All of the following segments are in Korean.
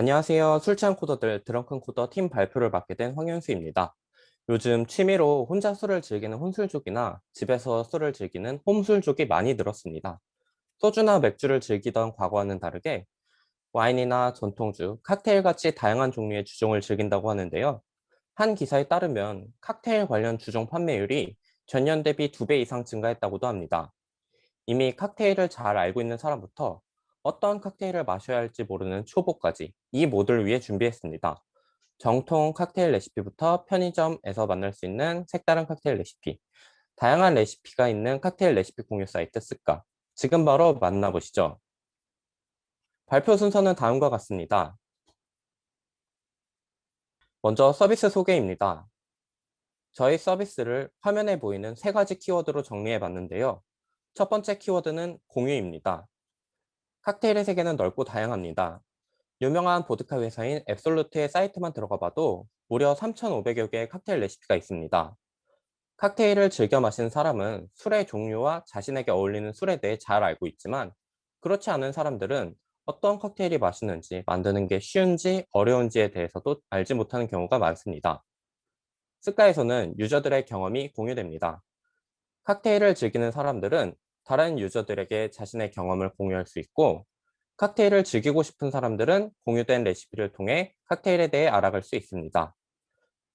안녕하세요. 술 취한 코더들 드렁큰 코더 팀 발표를 맡게 된 황현수입니다. 요즘 취미로 혼자 술을 즐기는 혼술족이나 집에서 술을 즐기는 홈술족이 많이 늘었습니다. 소주나 맥주를 즐기던 과거와는 다르게 와인이나 전통주, 칵테일 같이 다양한 종류의 주종을 즐긴다고 하는데요. 한 기사에 따르면 칵테일 관련 주종 판매율이 전년 대비 2배 이상 증가했다고도 합니다. 이미 칵테일을 잘 알고 있는 사람부터 어떤 칵테일을 마셔야 할지 모르는 초보까지 이 모두를 위해 준비했습니다. 정통 칵테일 레시피부터 편의점에서 만날 수 있는 색다른 칵테일 레시피, 다양한 레시피가 있는 칵테일 레시피 공유 사이트 쓸까? 지금 바로 만나보시죠. 발표 순서는 다음과 같습니다. 먼저 서비스 소개입니다. 저희 서비스를 화면에 보이는 세 가지 키워드로 정리해 봤는데요. 첫 번째 키워드는 공유입니다. 칵테일의 세계는 넓고 다양합니다. 유명한 보드카 회사인 앱솔루트의 사이트만 들어가 봐도 무려 3,500여 개의 칵테일 레시피가 있습니다. 칵테일을 즐겨 마시는 사람은 술의 종류와 자신에게 어울리는 술에 대해 잘 알고 있지만 그렇지 않은 사람들은 어떤 칵테일이 맛있는지 만드는 게 쉬운지 어려운지에 대해서도 알지 못하는 경우가 많습니다. 스카에서는 유저들의 경험이 공유됩니다. 칵테일을 즐기는 사람들은 다른 유저들에게 자신의 경험을 공유할 수 있고 칵테일을 즐기고 싶은 사람들은 공유된 레시피를 통해 칵테일에 대해 알아갈 수 있습니다.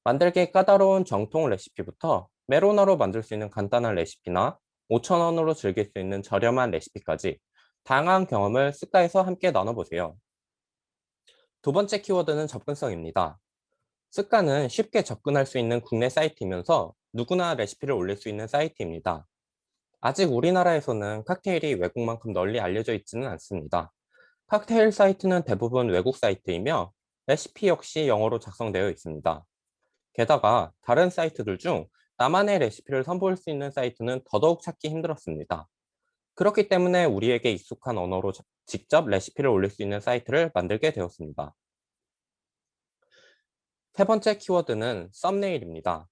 만들기 까다로운 정통 레시피부터 메로나로 만들 수 있는 간단한 레시피나 5,000원으로 즐길 수 있는 저렴한 레시피까지 다양한 경험을 스카에서 함께 나눠보세요. 두 번째 키워드는 접근성입니다. 스카는 쉽게 접근할 수 있는 국내 사이트이면서 누구나 레시피를 올릴 수 있는 사이트입니다. 아직 우리나라에서는 칵테일이 외국만큼 널리 알려져 있지는 않습니다. 칵테일 사이트는 대부분 외국 사이트이며 레시피 역시 영어로 작성되어 있습니다. 게다가 다른 사이트들 중 나만의 레시피를 선보일 수 있는 사이트는 더더욱 찾기 힘들었습니다. 그렇기 때문에 우리에게 익숙한 언어로 직접 레시피를 올릴 수 있는 사이트를 만들게 되었습니다. 세 번째 키워드는 썸네일입니다.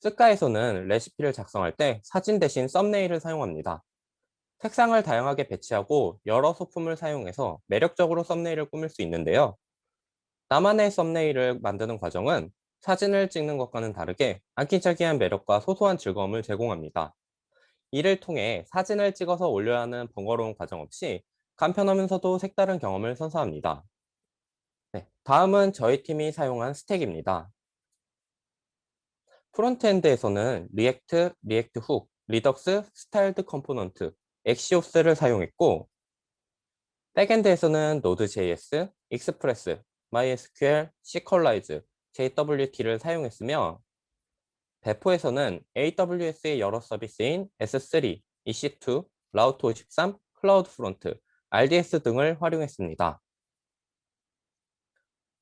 스카에서는 레시피를 작성할 때 사진 대신 썸네일을 사용합니다. 색상을 다양하게 배치하고 여러 소품을 사용해서 매력적으로 썸네일을 꾸밀 수 있는데요. 나만의 썸네일을 만드는 과정은 사진을 찍는 것과는 다르게 아기자기한 매력과 소소한 즐거움을 제공합니다. 이를 통해 사진을 찍어서 올려야 하는 번거로운 과정 없이 간편하면서도 색다른 경험을 선사합니다. 네, 다음은 저희 팀이 사용한 스택입니다. 프론트엔드에서는 리액트, 리액트 훅, 리덕스, 스타일드 컴포넌트, 엑시오스를 사용했고 백엔드에서는 노드.js, 익스프레스, MySQL, Ccollize, JWT를 사용했으며 배포에서는 AWS의 여러 서비스인 S3, EC2, 라우트 53, 클라우드 프론트, RDS 등을 활용했습니다.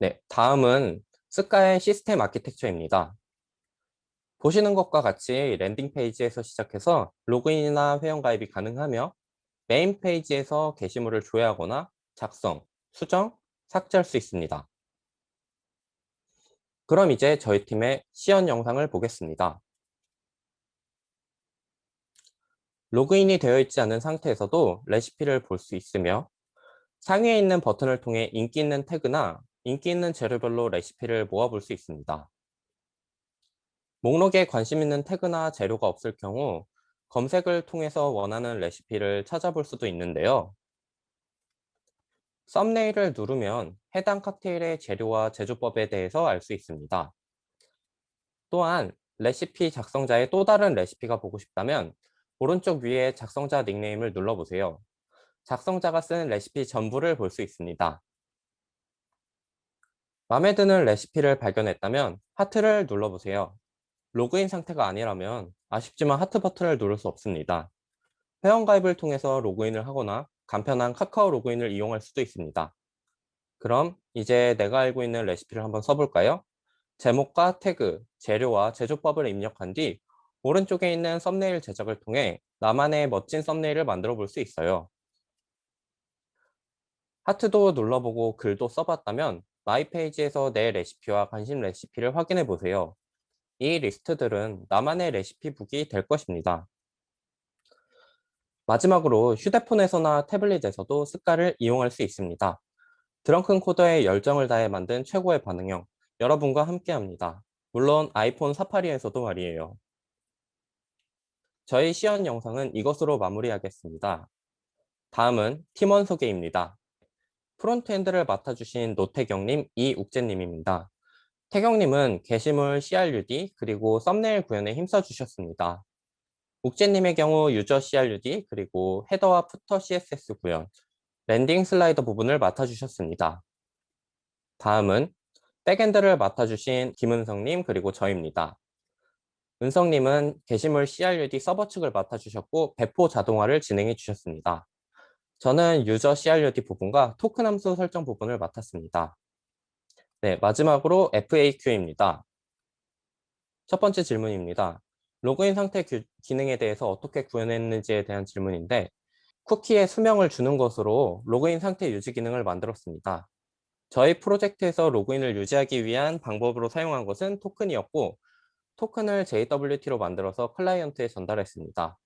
네, 다음은 스카의 시스템 아키텍처입니다. 보시는 것과 같이 랜딩 페이지에서 시작해서 로그인이나 회원가입이 가능하며 메인 페이지에서 게시물을 조회하거나 작성, 수정, 삭제할 수 있습니다. 그럼 이제 저희 팀의 시연 영상을 보겠습니다. 로그인이 되어 있지 않은 상태에서도 레시피를 볼 수 있으며 상위에 있는 버튼을 통해 인기 있는 태그나 인기 있는 재료별로 레시피를 모아볼 수 있습니다. 목록에 관심 있는 태그나 재료가 없을 경우 검색을 통해서 원하는 레시피를 찾아볼 수도 있는데요. 썸네일을 누르면 해당 칵테일의 재료와 제조법에 대해서 알 수 있습니다. 또한 레시피 작성자의 또 다른 레시피가 보고 싶다면 오른쪽 위에 작성자 닉네임을 눌러보세요. 작성자가 쓴 레시피 전부를 볼 수 있습니다. 마음에 드는 레시피를 발견했다면 하트를 눌러보세요. 로그인 상태가 아니라면 아쉽지만 하트 버튼을 누를 수 없습니다. 회원가입을 통해서 로그인을 하거나 간편한 카카오 로그인을 이용할 수도 있습니다. 그럼 이제 내가 알고 있는 레시피를 한번 써볼까요? 제목과 태그, 재료와 제조법을 입력한 뒤 오른쪽에 있는 썸네일 제작을 통해 나만의 멋진 썸네일을 만들어 볼 수 있어요. 하트도 눌러보고 글도 써봤다면 마이 페이지에서 내 레시피와 관심 레시피를 확인해 보세요. 이 리스트들은 나만의 레시피북이 될 것입니다. 마지막으로 휴대폰에서나 태블릿에서도 스카를 이용할 수 있습니다. 드렁큰 코더에 열정을 다해 만든 최고의 반응형, 여러분과 함께합니다. 물론 아이폰 사파리에서도 말이에요. 저희 시연 영상은 이것으로 마무리하겠습니다. 다음은 팀원 소개입니다. 프론트엔드를 맡아주신 노태경님, 이욱재님입니다. 태경님은 게시물 CRUD 그리고 썸네일 구현에 힘써 주셨습니다. 욱재님의 경우 유저 CRUD 그리고 헤더와 푸터 CSS 구현, 랜딩 슬라이더 부분을 맡아주셨습니다. 다음은 백엔드를 맡아주신 김은성님 그리고 저입니다. 은성님은 게시물 CRUD 서버 측을 맡아주셨고 배포 자동화를 진행해 주셨습니다. 저는 유저 CRUD 부분과 토큰 함수 설정 부분을 맡았습니다. 네, 마지막으로 FAQ입니다. 첫 번째 질문입니다. 로그인 상태 규- 기능에 대해서 어떻게 구현했는지에 대한 질문인데 쿠키에 수명을 주는 것으로 로그인 상태 유지 기능을 만들었습니다. 저희 프로젝트에서 로그인을 유지하기 위한 방법으로 사용한 것은 토큰이었고 토큰을 JWT로 만들어서 클라이언트에 전달했습니다.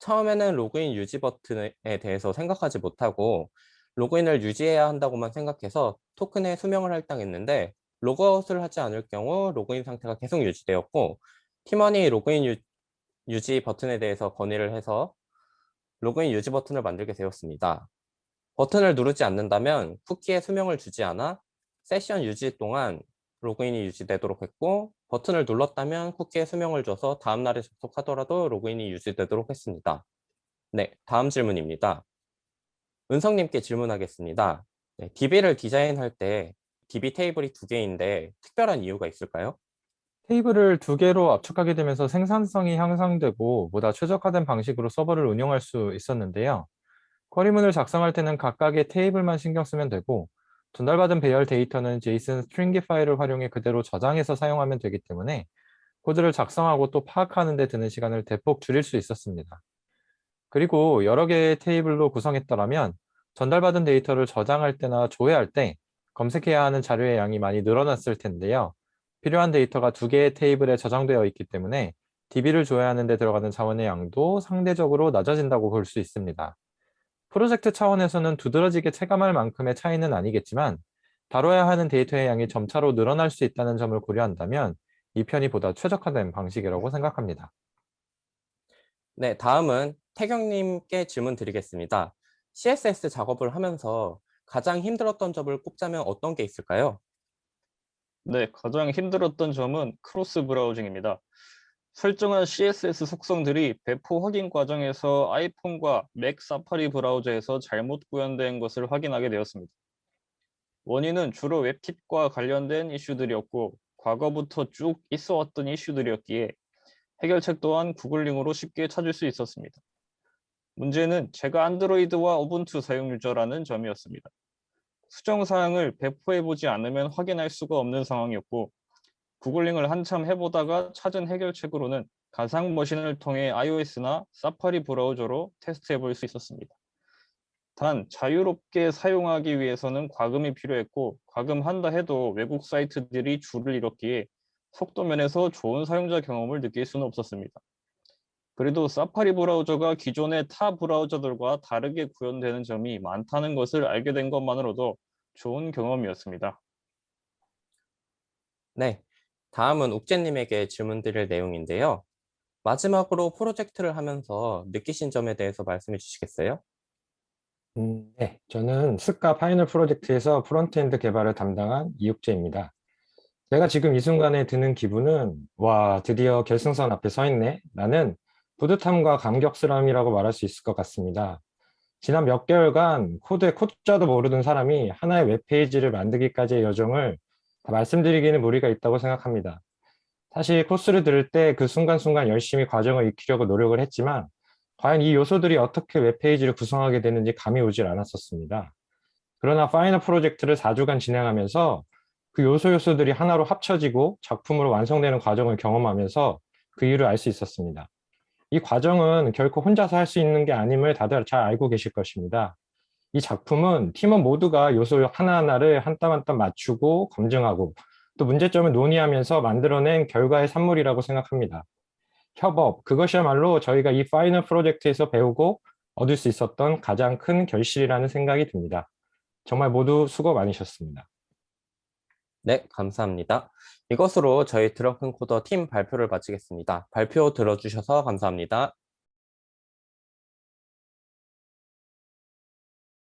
처음에는 로그인 유지 버튼에 대해서 생각하지 못하고 로그인을 유지해야 한다고만 생각해서 토큰의 수명을 할당했는데 로그아웃을 하지 않을 경우 로그인 상태가 계속 유지되었고 팀원이 로그인 유, 유지 버튼에 대해서 건의를 해서 로그인 유지 버튼을 만들게 되었습니다. 버튼을 누르지 않는다면 쿠키의 수명을 주지 않아 세션 유지 동안 로그인이 유지되도록 했고 버튼을 눌렀다면 쿠키의 수명을 줘서 다음 날에 접속하더라도 로그인이 유지되도록 했습니다. 네, 다음 질문입니다. 은성님께 질문하겠습니다. 네, DB를 디자인할 때 DB 테이블이 두 개인데 특별한 이유가 있을까요? 테이블을 두 개로 압축하게 되면서 생산성이 향상되고 보다 최적화된 방식으로 서버를 운영할 수 있었는데요. 쿼리문을 작성할 때는 각각의 테이블만 신경 쓰면 되고 전달받은 배열 데이터는 JSON 스트링기 파일을 활용해 그대로 저장해서 사용하면 되기 때문에 코드를 작성하고 또 파악하는 데 드는 시간을 대폭 줄일 수 있었습니다. 그리고 여러 개의 테이블로 구성했더라면 전달받은 데이터를 저장할 때나 조회할 때 검색해야 하는 자료의 양이 많이 늘어났을 텐데요. 필요한 데이터가 두 개의 테이블에 저장되어 있기 때문에 DB를 조회하는 데 들어가는 자원의 양도 상대적으로 낮아진다고 볼 수 있습니다. 프로젝트 차원에서는 두드러지게 체감할 만큼의 차이는 아니겠지만 다뤄야 하는 데이터의 양이 점차로 늘어날 수 있다는 점을 고려한다면 이 편이 보다 최적화된 방식이라고 생각합니다. 네, 다음은 태경님께 질문 드리겠습니다. CSS 작업을 하면서 가장 힘들었던 점을 꼽자면 어떤 게 있을까요? 네, 가장 힘들었던 점은 크로스 브라우징입니다. 설정한 CSS 속성들이 배포 확인 과정에서 아이폰과 맥 사파리 브라우저에서 잘못 구현된 것을 확인하게 되었습니다. 원인은 주로 웹킷과 관련된 이슈들이었고 과거부터 쭉 있어왔던 이슈들이었기에 해결책 또한 구글링으로 쉽게 찾을 수 있었습니다. 문제는 제가 안드로이드와 우분투 사용 유저라는 점이었습니다. 수정 사항을 배포해보지 않으면 확인할 수가 없는 상황이었고 구글링을 한참 해보다가 찾은 해결책으로는 가상 머신을 통해 iOS나 사파리 브라우저로 테스트해 볼 수 있었습니다. 단 자유롭게 사용하기 위해서는 과금이 필요했고 과금한다 해도 외국 사이트들이 줄을 이뤘기에 속도 면에서 좋은 사용자 경험을 느낄 수는 없었습니다. 그래도 사파리 브라우저가 기존의 타 브라우저들과 다르게 구현되는 점이 많다는 것을 알게 된 것만으로도 좋은 경험이었습니다. 네, 다음은 욱재님에게 질문 드릴 내용인데요. 마지막으로 프로젝트를 하면서 느끼신 점에 대해서 말씀해 주시겠어요? 음, 네, 저는 스카 파이널 프로젝트에서 프론트엔드 개발을 담당한 이육재입니다. 제가 지금 이 순간에 드는 기분은 와, 드디어 결승선 앞에 서 있네. 라는 뿌듯함과 감격스러움이라고 말할 수 있을 것 같습니다. 지난 몇 개월간 코드의 코드자도 모르던 사람이 하나의 웹페이지를 만들기까지의 여정을 다 말씀드리기는 무리가 있다고 생각합니다. 사실 코스를 들을 때 그 순간순간 열심히 과정을 익히려고 노력을 했지만 과연 이 요소들이 어떻게 웹페이지를 구성하게 되는지 감이 오질 않았었습니다. 그러나 파이널 프로젝트를 4주간 진행하면서 그 요소 요소들이 하나로 합쳐지고 작품으로 완성되는 과정을 경험하면서 그 이유를 알 수 있었습니다. 이 과정은 결코 혼자서 할 수 있는 게 아님을 다들 잘 알고 계실 것입니다. 이 작품은 팀원 모두가 요소 하나하나를 한 땀 한 땀 맞추고 검증하고 또 문제점을 논의하면서 만들어낸 결과의 산물이라고 생각합니다. 협업, 그것이야말로 저희가 이 파이널 프로젝트에서 배우고 얻을 수 있었던 가장 큰 결실이라는 생각이 듭니다. 정말 모두 수고 많으셨습니다. 네, 감사합니다. 이것으로 저희 드렁큰 코더 팀 발표를 마치겠습니다. 발표 들어주셔서 감사합니다.